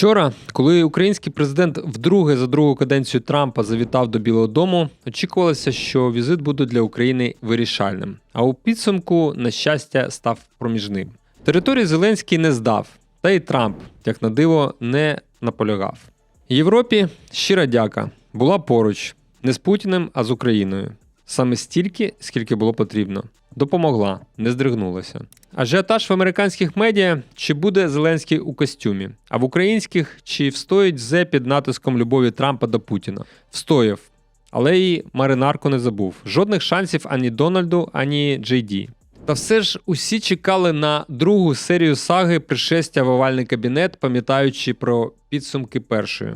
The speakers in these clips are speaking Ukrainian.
Вчора, коли український президент вдруге за другу каденцію Трампа завітав до Білого Дому, очікувалося, що візит буде для України вирішальним. А у підсумку, на щастя, став проміжним. Територію Зеленський не здав, та й Трамп, як на диво, не наполягав. Європі щира дяка була поруч не з Путіним, а з Україною. Саме стільки, скільки було потрібно. Допомогла, не здригнулася. Ажіотаж в американських медіа чи буде Зеленський у костюмі, а в українських чи встоїть зе під натиском любові Трампа до Путіна. Встояв. Але і маринарку не забув. Жодних шансів ані Дональду, ані Джей Ді. Та все ж усі чекали на другу серію саги пришестя в овальний кабінет, пам'ятаючи про підсумки першої.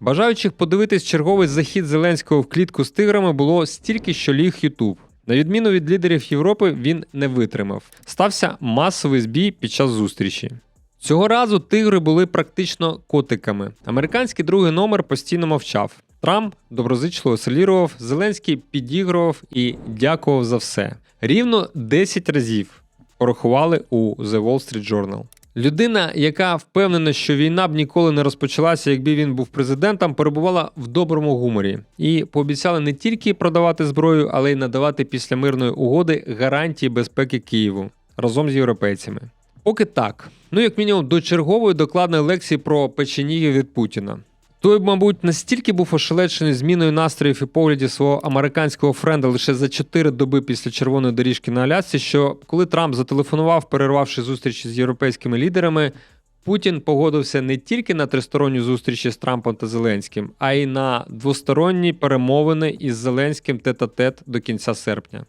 Бажаючих подивитись черговий захід Зеленського в клітку з тиграми було стільки, що ліг Ютуб. На відміну від лідерів Європи, він не витримав. Стався масовий збій під час зустрічі. Цього разу тигри були практично котиками. Американський другий номер постійно мовчав. Трамп доброзичливо селірував, Зеленський підігрував і дякував за все. Рівно 10 разів порахували у The Wall Street Journal. Людина, яка впевнена, що війна б ніколи не розпочалася, якби він був президентом, перебувала в доброму гуморі і пообіцяла не тільки продавати зброю, але й надавати після мирної угоди гарантії безпеки Києву разом з європейцями. Поки так, ну як мінімум до чергової докладної лекції про печенігів від Путіна. Той, мабуть, настільки був ошелечений зміною настроїв і поглядів свого американського френда лише за 4 доби після червоної доріжки на Алясці, що коли Трамп зателефонував, перервавши зустрічі з європейськими лідерами, Путін погодився не тільки на тристоронню зустрічі з Трампом та Зеленським, а й на двосторонні перемовини із Зеленським тет-а-тет до кінця серпня.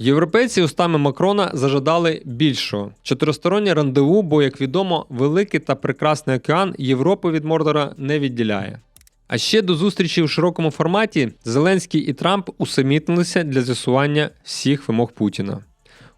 Європейці устами Макрона зажадали більшого чотиристороннє рандеву, бо, як відомо, великий та прекрасний океан Європи від Мордора не відділяє. А ще до зустрічі у широкому форматі Зеленський і Трамп усамітнилися для з'ясування всіх вимог Путіна.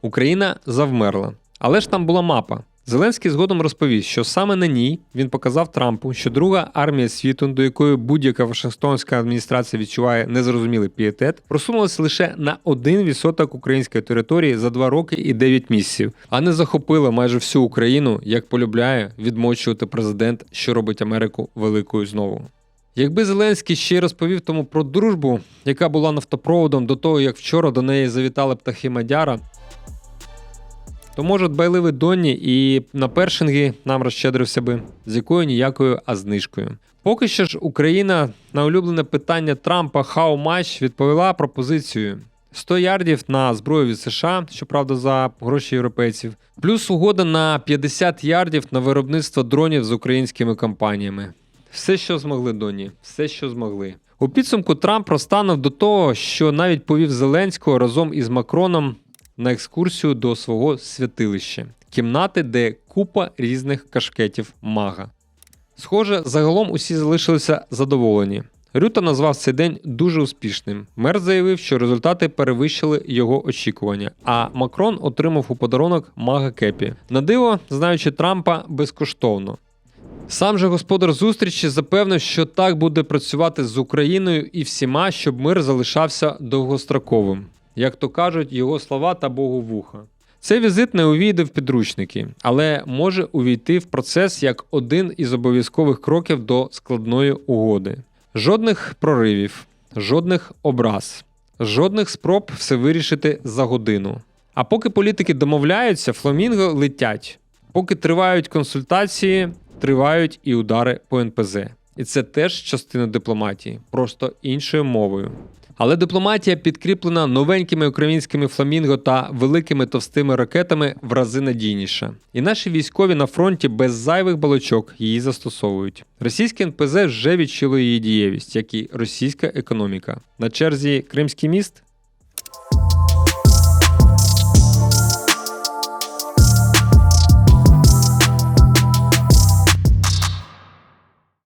Україна завмерла. Але ж там була мапа. Зеленський згодом розповів, що саме на ній він показав Трампу, що друга армія світу, до якої будь-яка Вашингтонська адміністрація відчуває незрозумілий пієтет, просунулася лише на 1% української території за 2 роки і 9 місяців, а не захопила майже всю Україну, як полюбляє відмочувати президент, що робить Америку великою знову. Якби Зеленський ще розповів тому про дружбу, яка була нафтопроводом до того, як вчора до неї завітали птахи Мадяра, то може дбайливий Донні і на першинги нам розщедрився би з якою ніякою, а знижкою. Поки що ж Україна на улюблене питання Трампа «How much» відповіла пропозицією 100 ярдів на зброю від США, щоправда, за гроші європейців, плюс угода на 50 ярдів на виробництво дронів з українськими компаніями. Все, що змогли, Доні, все, що змогли. У підсумку Трамп розтанув до того, що навіть повів Зеленського разом із Макроном на екскурсію до свого святилища, кімнати, де купа різних кашкетів мага. Схоже, загалом усі залишилися задоволені. Рюта назвав цей день дуже успішним. Мер заявив, що результати перевищили його очікування, а Макрон отримав у подарунок мага Кепі. На диво, знаючи Трампа, безкоштовно. Сам же господар зустрічі запевнив, що так буде працювати з Україною і всіма, щоб мир залишався довгостроковим. Як то кажуть, його слова та Богу вуха. Цей візит не увійде в підручники, але може увійти в процес як один із обов'язкових кроків до складної угоди. Жодних проривів, жодних образ, жодних спроб все вирішити за годину. А поки політики домовляються, фламінго летять. Поки тривають консультації, тривають і удари по НПЗ. І це теж частина дипломатії, просто іншою мовою. Але дипломатія підкріплена новенькими українськими фламінго та великими товстими ракетами в рази надійніша. І наші військові на фронті без зайвих балочок її застосовують. Російське НПЗ вже відчуло її дієвість, як і російська економіка. На черзі Кримський міст.